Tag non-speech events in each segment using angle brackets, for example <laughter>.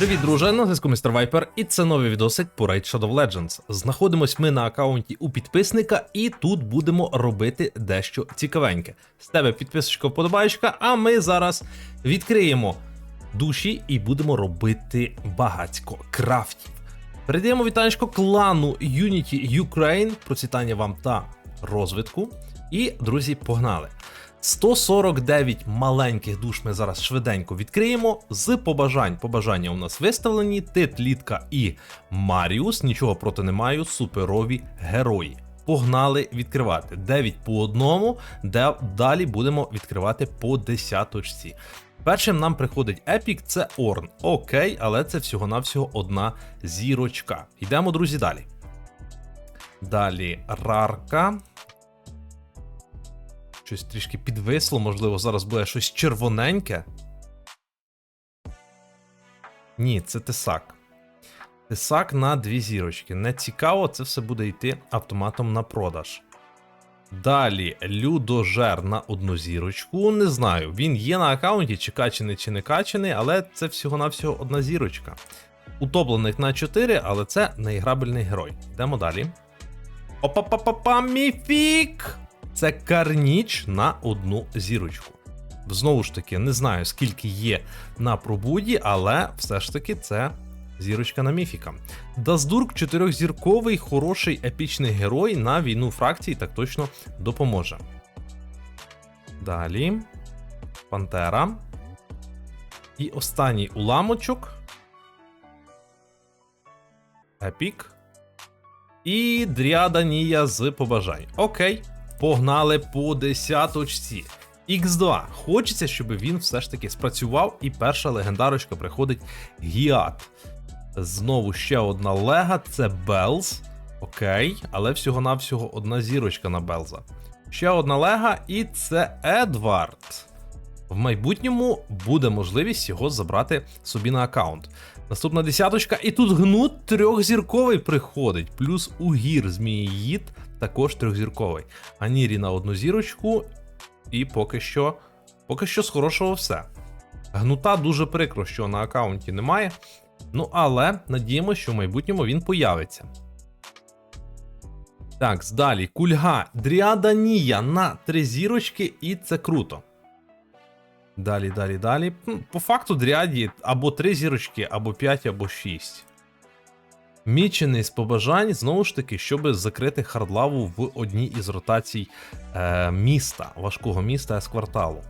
Привіт, друже! На зв'язку Містер Вайпер, і це новий відосик по Raid Shadow Legends. Знаходимось ми на аккаунті у підписника, і тут будемо робити дещо цікавеньке. З тебе підписочка вподобаєчка, а ми зараз відкриємо душі і будемо робити багатько крафтів. Передаємо вітанечко клану Unity Ukraine, процвітання вам та розвитку. І, друзі, погнали! 149 маленьких душ ми зараз швиденько відкриємо. З побажань. Побажання у нас виставлені: Тит, Літка і Маріус. Нічого проти не маю. Суперові герої. Погнали відкривати 9 по одному, де далі будемо відкривати по десяточці. Першим нам приходить епік, це Орн. Окей, але це всього-навсього одна зірочка. Йдемо, друзі, далі. Далі рарка. Щось трішки підвисло, можливо, зараз буде щось червоненьке. Ні, це тесак. Тесак на дві зірочки. Не цікаво, це все буде йти автоматом на продаж. Далі людожер на одну зірочку. Не знаю, він є на аккаунті, чи качений, чи не качений, але це всього-навсього одна зірочка. Утоплених на 4, але це неіграбельний герой. Йдемо далі. Опа-па-па-па, міфік! Це карніч на одну зірочку. Знову ж таки, не знаю, скільки є на пробуді, але все ж таки це зірочка на міфіка. Даздурк чотирьохзірковий, хороший епічний герой на війну фракцій так точно допоможе. Далі. Пантера. І останній уламочок. Епік. І Дріада Нія з побажань. Окей, погнали по десяточці. Х2. Хочеться, щоб він все ж таки спрацював, і перша легендарочка приходить Гіат. Знову ще одна лега, це Белз. Окей, але всього-навсього одна зірочка на Белза. Ще одна лега, і це Едвард. В майбутньому буде можливість його забрати собі на аккаунт. Наступна десяточка, і тут гнут трьохзірковий приходить, плюс угір Зміїїд також трьохзірковий. Анірі на одну зірочку, і поки що, поки що з хорошого все. Гнута дуже прикро, що на аккаунті немає. Ну, але надіємося, що в майбутньому він появиться. Так, далі. Кульга Дріада Нія на три зірочки, і це круто. Далі, далі, далі. По факту дряді або 3 зірочки, або 5, або 6. Мічений з побажань, знову ж таки, щоб закрити хардлаву в одній із ротацій е, міста, важкого міста з кварталу.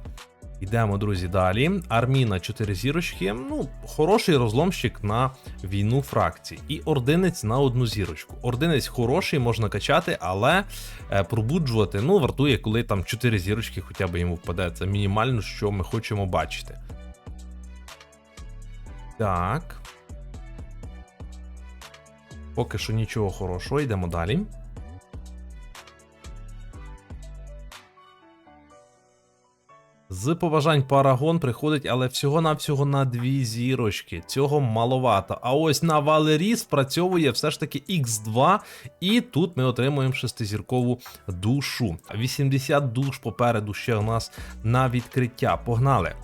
Йдемо, друзі, далі. Арміна 4 зірочки. Ну, хороший розломщик на війну фракцій. І ординець на одну зірочку. Ординець хороший, можна качати, але е, пробуджувати ну, вартує, коли там 4 зірочки хоча б йому впаде. Це мінімально, що ми хочемо бачити. Так. Поки що нічого хорошого, йдемо далі. З побажань Парагон приходить, але всього-навсього на дві зірочки. Цього маловато. А ось на Валері спрацьовує все ж таки Х2, і тут ми отримуємо шестизіркову душу. 80 душ попереду ще у нас на відкриття. Погнали!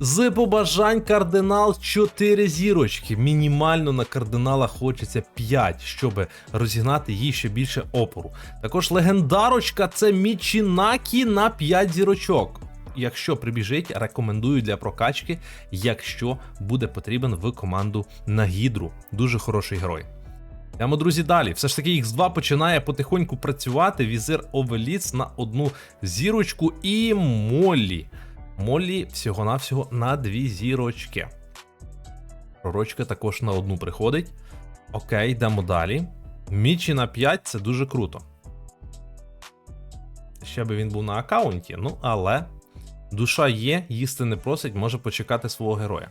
З побажань кардинал 4 зірочки. Мінімально на кардинала хочеться 5, щоб розігнати їй ще більше опору. Також легендарочка це Мічінакі на 5 зірочок. Якщо прибіжить, рекомендую для прокачки, якщо буде потрібен в команду на гідру. Дуже хороший герой. Йдемо, друзі, далі. Все ж таки, X2 починає потихоньку працювати. Візир Овеліц на одну зірочку і Моллі. Моллі всього-навсього на дві зірочки. Пророчка також на одну приходить. Окей, йдемо далі. Мічі на 5 це дуже круто. Ще би він був на аккаунті, ну але душа є, їсти не просить, може почекати свого героя.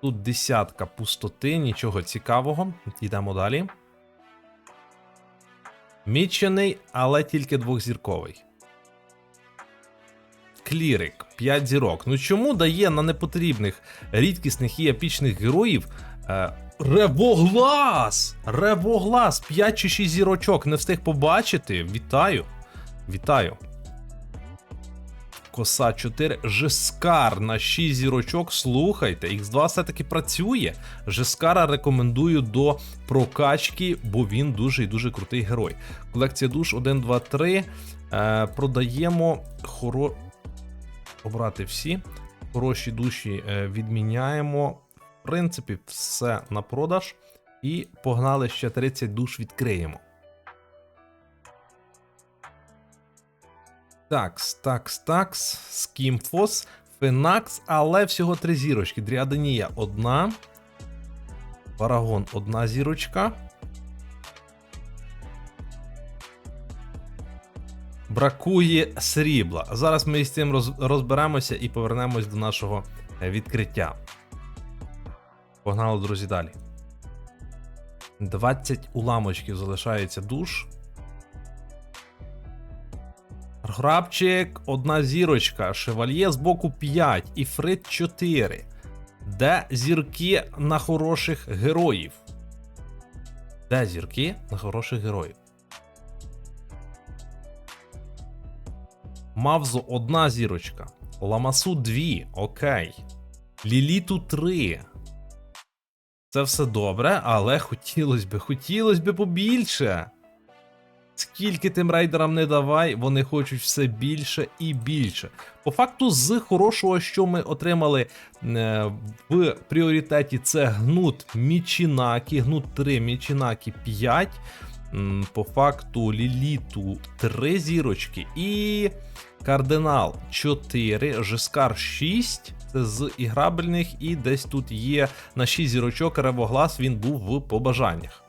Тут десятка пустоти, нічого цікавого. Йдемо далі. Мічений, але тільки двохзірковий. Клірик, 5 зірок. Ну чому дає на непотрібних рідкісних і епічних героїв е, Ревоглас! Ревоглас! 5 чи 6 зірочок. Не встиг побачити. Вітаю. Вітаю. коса 4, Жескар на 6 зірочок. Слухайте, X2 все-таки працює. Жескара рекомендую до прокачки, бо він дуже і дуже крутий герой. Колекція душ 1, 2, 3. Е, продаємо хоро... обрати всі. Хороші душі е, відміняємо. В принципі, все на продаж. І погнали ще 30 душ відкриємо. Такс, такс, такс, Скімфос, Фенакс, але всього три зірочки. Дріаденія одна. Парагон одна зірочка. Бракує срібла. Зараз ми з цим розберемося і повернемось до нашого е, відкриття. Погнали, друзі, далі. 20 уламочків залишається душ. Грабчик, одна зірочка, шевальє з боку 5, іфрит 4. Де зірки на хороших героїв? Де зірки на хороших героїв? Мавзо одна зірочка. Ламасу 2, окей. Ліліту 3. Це все добре, але хотілося б, хотілося б побільше. Скільки тим рейдерам не давай, вони хочуть все більше і більше. По факту, з хорошого, що ми отримали е, в пріоритеті, це гнут Мічінакі, гнут 3, Мічінакі 5. По факту Ліліту 3 зірочки і Кардинал 4, Жескар 6. Це з іграбельних, і десь тут є на 6 зірочок ревоглас, він був в побажаннях.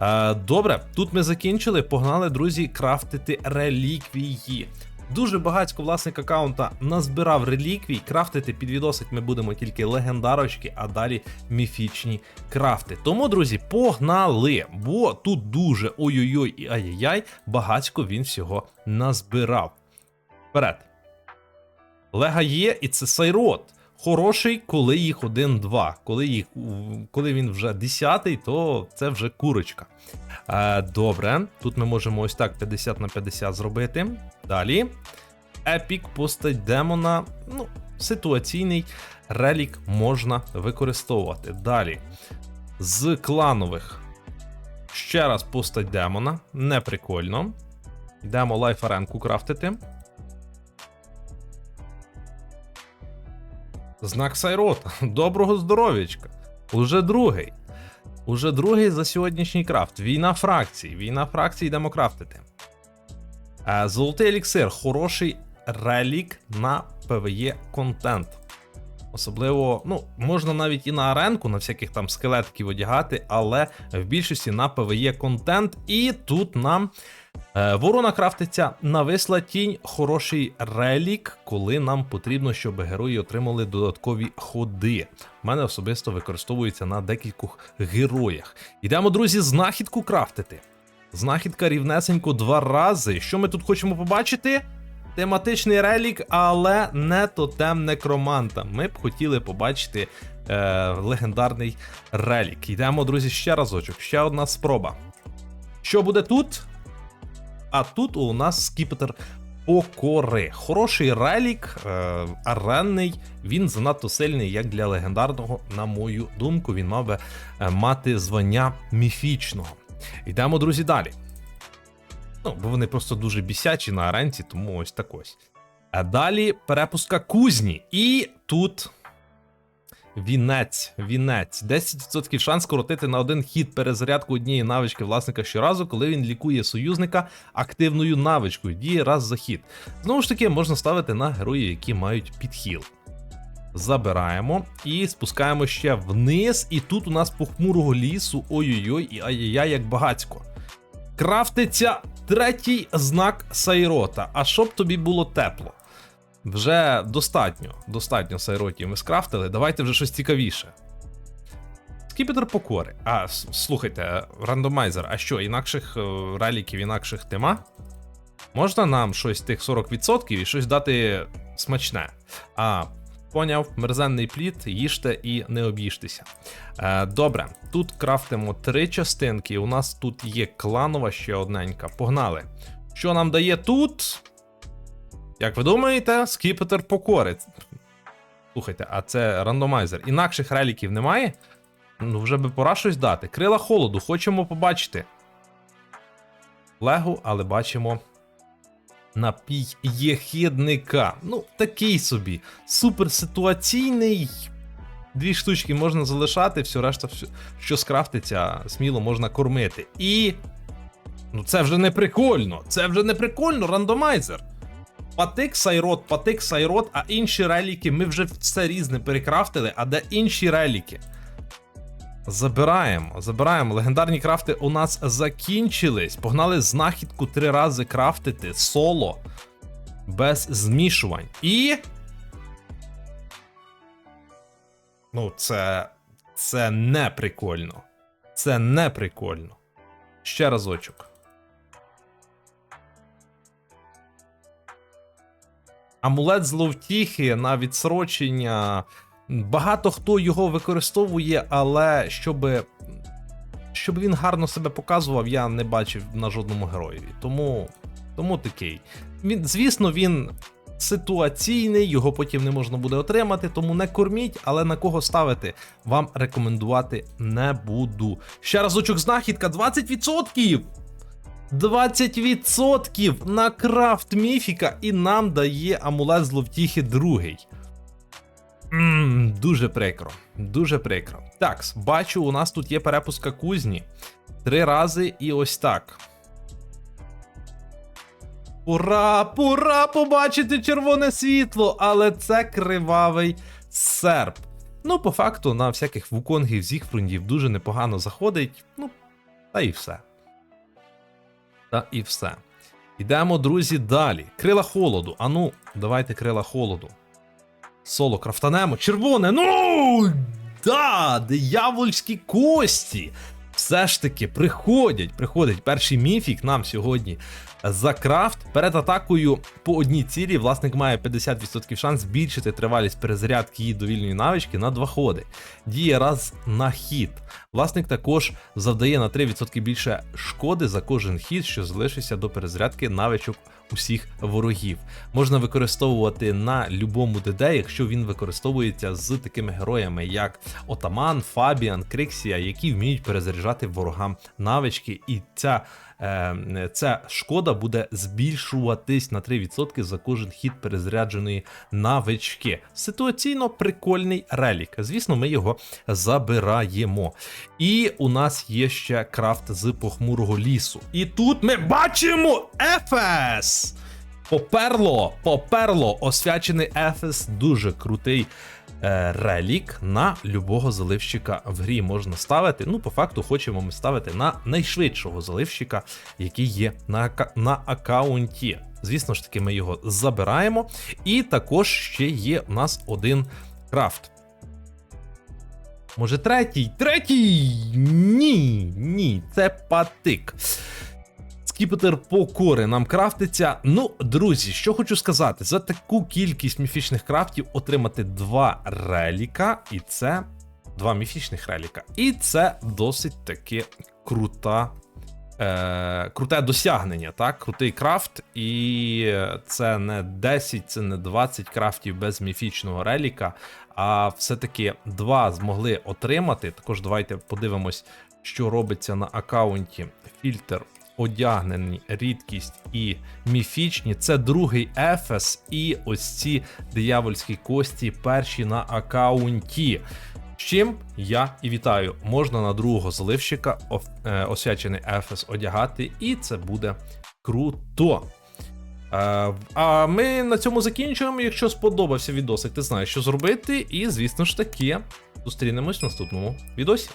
Е, добре, тут ми закінчили. Погнали, друзі, крафтити реліквії. Дуже багатько власник аккаунта назбирав реліквій. Крафтити під відосик ми будемо тільки легендарочки, а далі міфічні крафти. Тому, друзі, погнали! Бо тут дуже ой-ой-ой і ай-яй-яй, багатько він всього назбирав. Вперед. Лега є, і це Сайрот. Хороший, коли їх один-два. Коли, їх, коли він вже 10, то це вже курочка. Е, добре, тут ми можемо ось так 50 на 50 зробити. Далі. Епік постать демона. Ну, ситуаційний релік можна використовувати. Далі. З кланових. Ще раз постать демона. Не прикольно. Йдемо лайф-аренку крафтити. Знак Сайрота. <laughs> Доброго здоров'ячка. Уже другий. Уже другий за сьогоднішній крафт. Війна фракцій. Війна фракцій йдемо крафтити. Е, Золотий еліксир. Хороший релік на PvE контент. Особливо, ну, можна навіть і на аренку, на всяких там скелетків одягати, але в більшості на PvE контент. І тут нам Ворона крафтиться нависла тінь, хороший релік, коли нам потрібно, щоб герої отримали додаткові ходи. У мене особисто використовується на декількох героях. Йдемо, друзі, знахідку крафтити. Знахідка рівнесенько два рази. Що ми тут хочемо побачити? Тематичний релік, але не тотем некроманта. Ми б хотіли побачити е, легендарний релік. Йдемо, друзі, ще разочок, ще одна спроба. Що буде тут? А тут у нас скіпетр Покори. Хороший релік, е, аренний. Він занадто сильний, як для легендарного, на мою думку, він мав би е, мати звання міфічного. Йдемо, друзі, далі. Ну, бо вони просто дуже бісячі на аренці, тому ось так ось. А далі перепустка кузні. І тут Вінець, вінець. 10% шанс скоротити на один хід перезарядку однієї навички власника щоразу, коли він лікує союзника активною навичкою. Діє раз за хід. Знову ж таки, можна ставити на героїв, які мають підхіл. Забираємо і спускаємо ще вниз. І тут у нас похмурого лісу. Ой-ой-ой, і ай-яй-яй, як багацько. Крафтиться третій знак Сайрота. А щоб тобі було тепло. Вже достатньо, достатньо сайротів ми скрафтили. Давайте вже щось цікавіше. Скіпетр покори. А, слухайте, рандомайзер, а що, інакших е, реліків, інакших тема? Можна нам щось тих 40% і щось дати смачне. А, поняв, мерзенний плід, їжте і не об'їжтеся. Е, добре, тут крафтимо три частинки. У нас тут є кланова ще одненька. Погнали. Що нам дає тут? Як ви думаєте, скіпетр покорить. Слухайте, а це рандомайзер. Інакших реліків немає? Ну, вже би пора щось дати. Крила холоду, хочемо побачити. Легу, але бачимо. Напій єхідника. Ну, такий собі. Суперситуаційний. Дві штучки можна залишати, все решта, що скрафтиться, сміло можна кормити. І. Ну, це вже не прикольно. Це вже не прикольно, рандомайзер. Патик Сайрот, Патик Сайрот, а інші реліки ми вже все різне перекрафтили, а де інші реліки? Забираємо, забираємо. Легендарні крафти у нас закінчились. Погнали знахідку три рази крафтити соло. Без змішувань. І. Ну, це. Це не прикольно. Це не прикольно. Ще разочок. Амулет зловтіхи на відсрочення. Багато хто його використовує, але щоб, щоб він гарно себе показував, я не бачив на жодному героєві. Тому, тому такий. Він, звісно, він ситуаційний, його потім не можна буде отримати, тому не корміть, але на кого ставити, вам рекомендувати не буду. Ще разочок знахідка 20%! 20% на крафт міфіка і нам дає амулет зловтіхи другий. Ммм, дуже прикро. Дуже прикро. Так, бачу, у нас тут є перепуска кузні. Три рази і ось так. Ура! Ура! Побачити червоне світло! Але це кривавий серп. Ну, по факту, на всяких вуконгів, зігфрундів дуже непогано заходить. Ну, та і все. Та і все. Йдемо, друзі, далі. Крила холоду. Ану, давайте крила холоду. Соло крафтанемо. Червоне. Ну! Да! Диявольські кості! Все ж таки приходять, приходить перший міфік нам сьогодні за крафт. Перед атакою по одній цілі власник має 50% шанс збільшити тривалість перезарядки її довільної навички на два ходи. Діє раз на хід. Власник також завдає на 3% більше шкоди за кожен хід, що залишився до перезарядки навичок усіх ворогів. Можна використовувати на любому ДД, якщо він використовується з такими героями, як Отаман, Фабіан, Криксія, які вміють перезаряджати ворогам навички, і ця, ця шкода буде збільшуватись на 3% за кожен хід перезарядженої навички. Ситуаційно прикольний релік. Звісно, ми його забираємо. І у нас є ще крафт з похмурого лісу. І тут ми бачимо Ефес! Поперло, поперло, освячений Ефес, дуже крутий е, релік на любого заливщика в грі можна ставити. Ну, по факту, хочемо ми ставити на найшвидшого заливщика, який є на, на аккаунті. Звісно ж таки, ми його забираємо. І також ще є у нас один крафт. Може, третій? Третій! Ні, ні, це патик. Скіпетр покори нам крафтиться. Ну, друзі, що хочу сказати, за таку кількість міфічних крафтів отримати два реліка, і це два міфічних реліка. І це досить таки крута. Е, круте досягнення, так? Крутий крафт, і це не 10, це не 20 крафтів без міфічного реліка, а все-таки два змогли отримати. Також давайте подивимось, що робиться на аккаунті. Фільтр одягнені, рідкість і міфічні. Це другий Ефес, і ось ці диявольські кості перші на аккаунті. З чим я і вітаю. Можна на другого заливщика оф- е, освячений Ефес одягати, і це буде круто. Е, а ми на цьому закінчуємо. Якщо сподобався відосик, ти знаєш, що зробити. І, звісно ж таки, зустрінемось в наступному відосі.